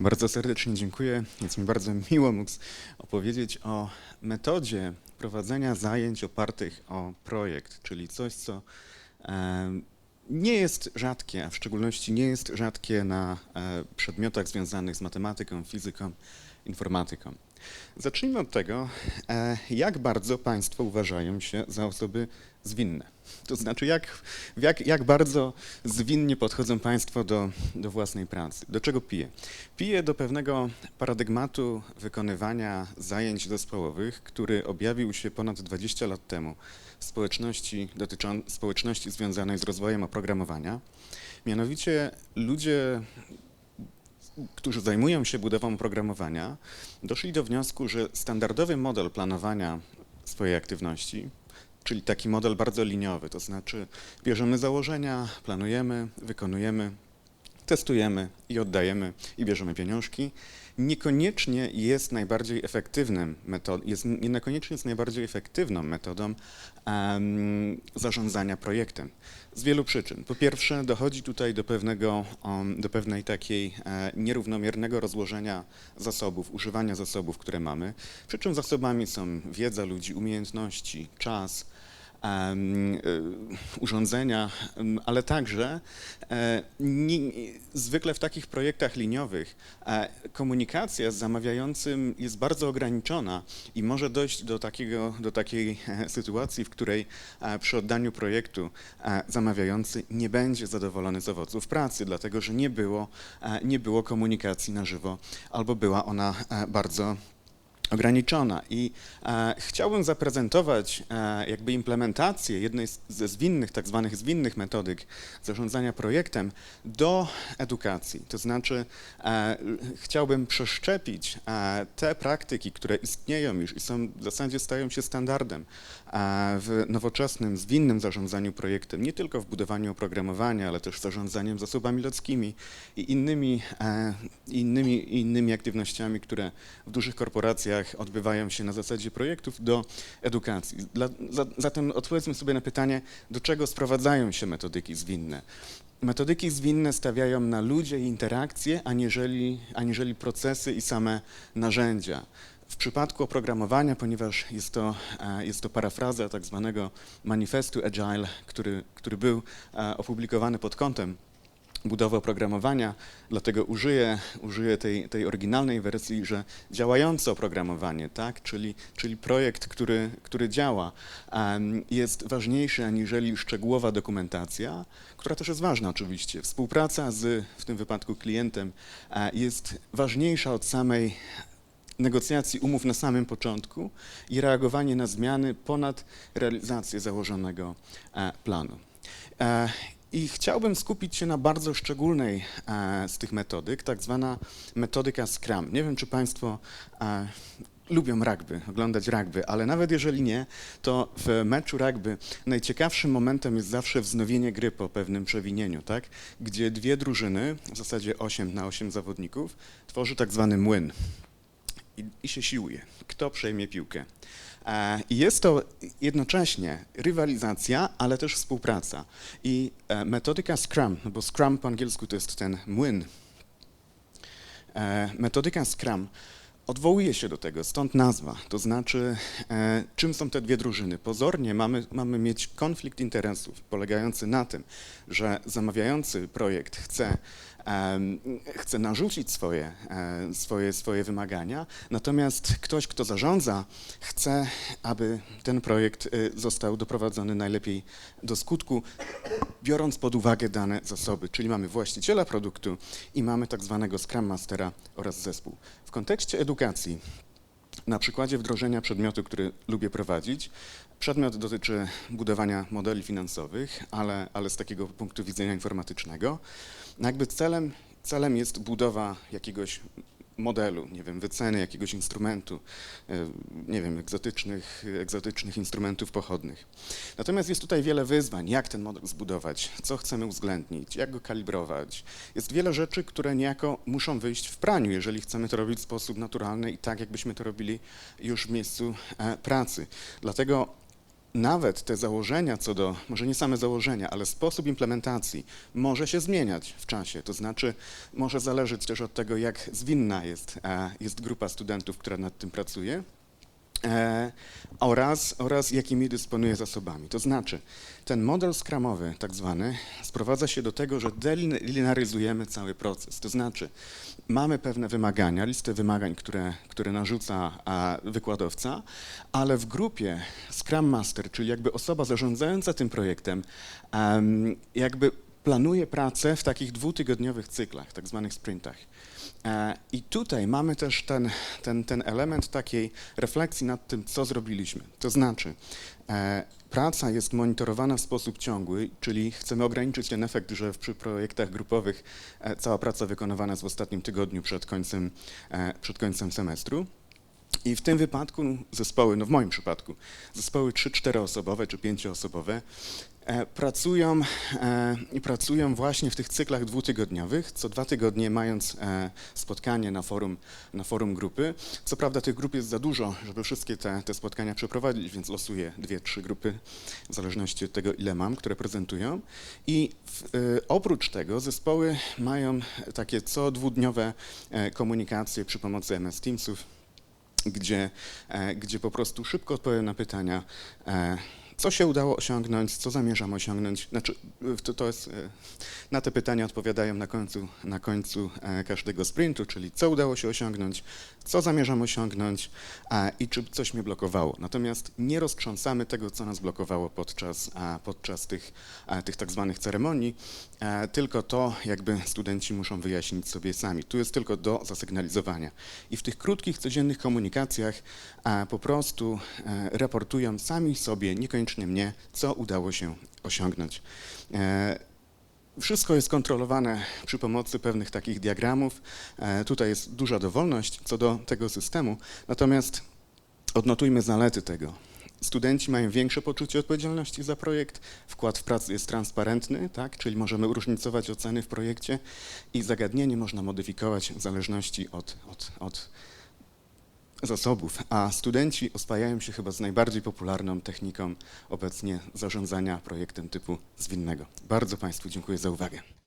Bardzo serdecznie dziękuję. Jest mi bardzo miło móc opowiedzieć o metodzie prowadzenia zajęć opartych o projekt, czyli coś, co nie jest rzadkie, a w szczególności nie jest rzadkie na e, przedmiotach związanych z matematyką, fizyką, informatyką. Zacznijmy od tego, e, jak bardzo Państwo uważają się za osoby zwinne. To znaczy, jak, jak, jak bardzo zwinnie podchodzą Państwo do, do własnej pracy. Do czego piję? Piję do pewnego paradygmatu wykonywania zajęć zespołowych, który objawił się ponad 20 lat temu w społeczności, dotyczą, społeczności związanej z rozwojem oprogramowania. Mianowicie ludzie którzy zajmują się budową oprogramowania, doszli do wniosku, że standardowy model planowania swojej aktywności, czyli taki model bardzo liniowy, to znaczy bierzemy założenia, planujemy, wykonujemy, testujemy i oddajemy i bierzemy pieniążki, niekoniecznie jest najbardziej efektywnym jest niekoniecznie jest najbardziej efektywną metodą um, zarządzania projektem. Z wielu przyczyn. Po pierwsze, dochodzi tutaj do pewnego, um, do pewnej takiej e, nierównomiernego rozłożenia zasobów, używania zasobów, które mamy. Przy czym zasobami są wiedza ludzi, umiejętności, czas, urządzenia, em, ale także e, zwykle w takich projektach liniowych e, komunikacja z zamawiającym jest bardzo ograniczona i może dojść do, takiego, do takiej e, sytuacji, w której e, przy oddaniu projektu e, zamawiający nie będzie zadowolony z owoców pracy, dlatego że nie było, e, nie było komunikacji na żywo albo była ona e, bardzo ograniczona i e, chciałbym zaprezentować e, jakby implementację jednej z, ze zwinnych, tak zwanych zwinnych metodyk zarządzania projektem do edukacji. To znaczy e, chciałbym przeszczepić e, te praktyki, które istnieją już i są w zasadzie stają się standardem w nowoczesnym, zwinnym zarządzaniu projektem, nie tylko w budowaniu oprogramowania, ale też zarządzaniem zasobami ludzkimi i innymi, e, innymi, innymi aktywnościami, które w dużych korporacjach odbywają się na zasadzie projektów do edukacji. Dla, za, zatem odpowiedzmy sobie na pytanie, do czego sprowadzają się metodyki zwinne. Metodyki zwinne stawiają na ludzie i interakcje, aniżeli, aniżeli procesy i same narzędzia. W przypadku oprogramowania, ponieważ jest to, e, jest to parafraza tak zwanego manifestu Agile, który, który był e, opublikowany pod kątem budowy oprogramowania, dlatego użyję, użyję tej, tej oryginalnej wersji, że działające oprogramowanie, tak, czyli, czyli projekt, który, który działa, jest ważniejszy aniżeli szczegółowa dokumentacja, która też jest ważna oczywiście. Współpraca z, w tym wypadku klientem, e, jest ważniejsza od samej negocjacji umów na samym początku i reagowanie na zmiany ponad realizację założonego e, planu. E, I chciałbym skupić się na bardzo szczególnej e, z tych metodyk, tak zwana metodyka Scrum. Nie wiem, czy Państwo lubią rugby, oglądać rugby, ale nawet jeżeli nie, to w meczu rugby najciekawszym momentem jest zawsze wznowienie gry po pewnym przewinieniu, tak? Gdzie dwie drużyny, w zasadzie 8 na 8 zawodników, tworzy tak zwany młyn i, i się siłuje, kto przejmie piłkę. E, I jest to jednocześnie rywalizacja, ale też współpraca. I e, metodyka Scrum, bo Scrum po angielsku to jest ten młyn, e, metodyka Scrum odwołuje się do tego, stąd nazwa. To znaczy, e, czym są te dwie drużyny? Pozornie mamy, mamy mieć konflikt interesów polegający na tym, że zamawiający projekt chce, chce narzucić swoje, e, swoje, swoje wymagania, natomiast ktoś, kto zarządza, chce, aby ten projekt e, został doprowadzony najlepiej do skutku, biorąc pod uwagę dane zasoby, czyli mamy właściciela produktu i mamy tak zwanego Scrum Mastera oraz zespół. W kontekście edukacji, na przykładzie wdrożenia przedmiotu, który lubię prowadzić, przedmiot dotyczy budowania modeli finansowych, ale, ale z takiego punktu widzenia informatycznego. No Jakby celem, celem jest budowa jakiegoś modelu, nie wiem, wyceny jakiegoś instrumentu, e, nie wiem, egzotycznych, egzotycznych instrumentów pochodnych. Natomiast jest tutaj wiele wyzwań, jak ten model zbudować, co chcemy uwzględnić, jak go kalibrować. Jest wiele rzeczy, które niejako muszą wyjść w praniu, jeżeli chcemy to robić w sposób naturalny i tak, jakbyśmy to robili już w miejscu e, pracy. Dlatego nawet te założenia co do, może nie same założenia, ale sposób implementacji może się zmieniać w czasie. To znaczy może zależeć też od tego, jak zwinna jest, e, jest grupa studentów, która nad tym pracuje. E, oraz, oraz jakimi dysponuje zasobami. To znaczy, ten model skramowy, tak zwany, sprowadza się do tego, że delinearyzujemy cały proces. To znaczy, mamy pewne wymagania, listę wymagań, które, które narzuca wykładowca, ale w grupie Scrum Master, czyli jakby osoba zarządzająca tym projektem, em, jakby planuje pracę w takich dwutygodniowych cyklach, tak zwanych sprintach. E, I tutaj mamy też ten, ten, ten element takiej refleksji nad tym, co zrobiliśmy. To znaczy, e, praca jest monitorowana w sposób ciągły, czyli chcemy ograniczyć ten efekt, że przy projektach grupowych e, cała praca wykonywana jest w ostatnim tygodniu przed końcem, przed końcem semestru. I w tym wypadku zespoły, no w moim przypadku, zespoły 3-4 osobowe czy 5 osobowe pracują, e, pracują właśnie w tych cyklach dwutygodniowych, co dwa tygodnie mając e, spotkanie na forum, na forum grupy. Co prawda tych grup jest za dużo, żeby wszystkie te, te spotkania przeprowadzić, więc losuję dwie, trzy grupy, w zależności od tego, ile mam, które prezentują. I w, e, oprócz tego zespoły mają takie co dwudniowe e, komunikacje przy pomocy MS Teamsów, gdzie, e, gdzie po prostu szybko odpowiem na pytania, e, co się udało osiągnąć, co zamierzam osiągnąć. Znaczy, to, to jest, e, na te pytania odpowiadają na końcu, na końcu e, każdego sprintu, czyli co udało się osiągnąć, co zamierzam osiągnąć i czy coś mnie blokowało. Natomiast nie roztrząsamy tego, co nas blokowało podczas, podczas tych, tych tak zwanych ceremonii, e, tylko to jakby studenci muszą wyjaśnić sobie sami. Tu jest tylko do zasygnalizowania. I w tych krótkich, codziennych komunikacjach po prostu raportują sami sobie, niekoniecznie mnie, co udało się osiągnąć. E, Wszystko jest kontrolowane przy pomocy pewnych takich diagramów. E, Tutaj jest duża dowolność co do tego systemu, natomiast odnotujmy zalety tego. Studenci mają większe poczucie odpowiedzialności za projekt, wkład w pracę jest transparentny, tak? czyli możemy różnicować oceny w projekcie i zagadnienie można modyfikować w zależności od, od, od zasobów, a studenci oswajają się chyba z najbardziej popularną techniką obecnie zarządzania projektem typu zwinnego. Bardzo Państwu dziękuję za uwagę.